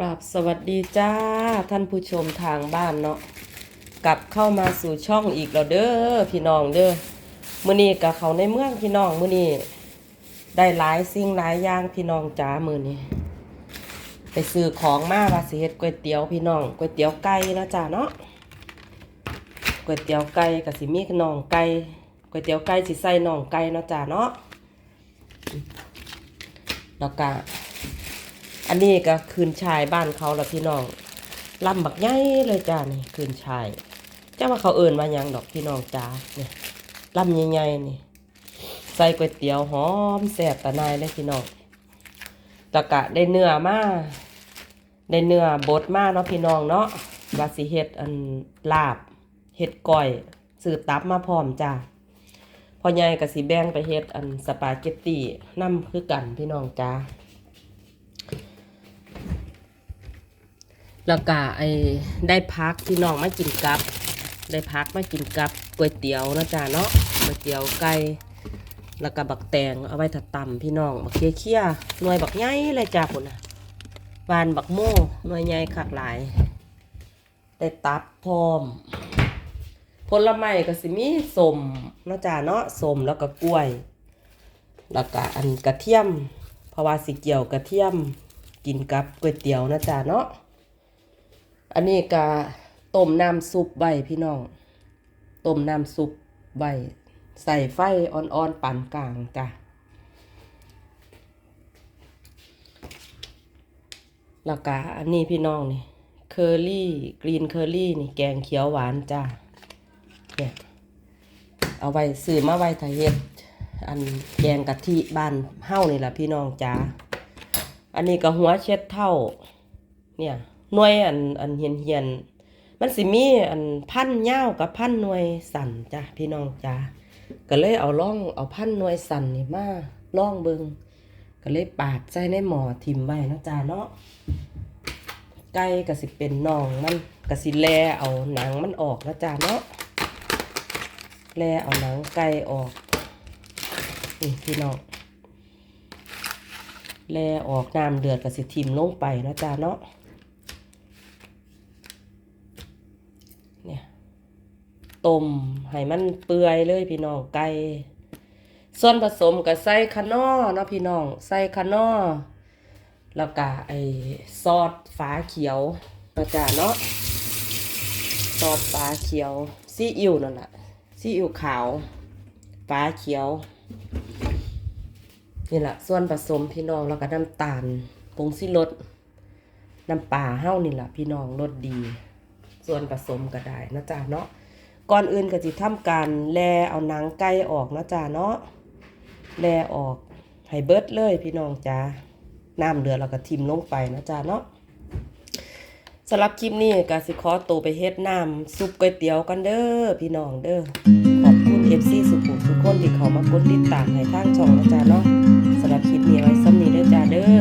กราบสวัสดีจ้าท่านผู้ชมทางบ้านเนาะกลับเข้ามาสู่ช่องอีกแล้วเด้อพี่น้องเด้อมื้อนี้กับเขาในเมืองพี่น้องมื้อนี้ได้หลายสิ่งหลายอย่างพี่น้องจ้ามื้อนี้ไปซื้อของมาว่าสิเฮ็ดก๋วยเตี๋ยวพี่น้องก๋วยเตี๋ยวไก่นะจ้าเนาะก๋วยเตี๋ยวไก่กับสิมีน่องไก่ก๋วยเตี๋ยวไก่สิใส่น่องไก่เนาะจ้าเนาะแล้วก็ อันนี้ก็คืนชายบ้านเขาละพี่น้องลำบักใหญ่เลยจ้านี่คืนชายจ้าว่าเขาเอิ่นมายังดอกพี่น้องจ้าเนี่ยลำใหญ่ๆนี่ ใส่ก๋วยเตี๋ยวหอมแซ่บตะนายเลยพี่น้องตะกะได้เนื้อมาได้เนื้อบดมาเนาะพี่น้องเนาะว่าสิเฮ็ดอันลาบเฮ็ดก้อยซื้อตับมาพร้อมจ้าพอใหญ่ก็สิแบงไปเฮ็ดอันสปาเกตตี้นำคือกันพี่น้องจ้า แล้วก็ไอ้ได้พักพี่น้องมากินกับ ได้พักมากินกับก๋วยเตี๋ยวนะจ๊ะเนาะก๋วยเตี๋ยวไก่แล้วก็บักแตงเอาไว้ถัดตำพี่น้องบักเคี้ยเคี้ยหน่วยบักใหญ่เลยจ้าพุ่นะบานบักโม่หน่วยใหญ่คักหลายได้ตับพร้อมผลไม้ก็สิมีสมนะจ๊ะเนาะสมแล้วก็กล้วย แล้วก็อันกระเทียม เพราะว่าสิเกี่ยวกระเทียมกินกับก๋วยเตี๋ยวนะจ๊ะเนาะ อันนี้ก็ต้มน้ำซุปใบพี่น้องต้มน้ำซุปใบใส่ไฟอ่อนๆปานกลางจ้ะแล้วก็อันนี้พี่น้องนี่เคอรี่กรีนเคอรี่นี่แกงเขียวหวานจ้ะเนี่ยเอาไว้ซื้อมาไว้ถ้าเฮ็ดอันแกงกะทิบ้านเฮ้านี่แหละพี่น้องจ้าอันนี้ก็หัวเช็ดเท่า เนี่ย หน่วยอันอันเหียนเหียนมันสิมีอันพันยากับพันหน่วยสั่นจ้ะพี่น้องจ้าก็เลยเอาล่องเอาพันหน่วยสั่นนี่มาล่องเบิงก็เลยปาดใส่ในหม้อทิมไว้นะจ้าเนาะไก่ก็สิเป็นน่องมันก็สิแลเอาหนังมันออกนะจ้าเนาะแลเอาหนังไก่ออกนี่พี่น้องแลออกน้ำเดือดก็สิทิมลงไปนะจ้าเนาะ เนี่ย ต้มให้มันเปื่อยเลยพี่น้องไก่ส่วนผสมก็ใส่คะน้อเนาะพี่น้องใส่คะน้อแล้วก็ไอซอสฝาเขียวนะจ๊ะเนาะซอสฝาเขียวซีอิ๊วนั่นแหละซีอิ๊วขาวฝาเขียวนี่แหละส่วนผสมพี่น้องแล้วก็น้ำตาลผงซิรสน้ำปลาเฮ้านี่แหละพี่น้องรสดี ส่วนผสมก็ได้นะจ๊ะเนาะ ก่อนอื่นก็จะทำการแลเอาหนังไก่ออกนะจ๊ะเนาะแลออกให้เบิดเลยพี่น้องจ้าน้ำเดือดแล้วก็ทิมลงไปนะจ๊ะเนาะสำหรับคลิปนี้ก็สิขอตัวไปเฮ็ดน้ำซุปก๋วยเตี๋ยวกันเด้อพี่น้องเด้อขอบคุณ FC สุขุมทุกคนที่เขามากดติดตามให้ทางช่องนะจ๊ะเนาะสำหรับคลิปนี้ไว้ซ้ำนี้เด้อจ้าเด้อ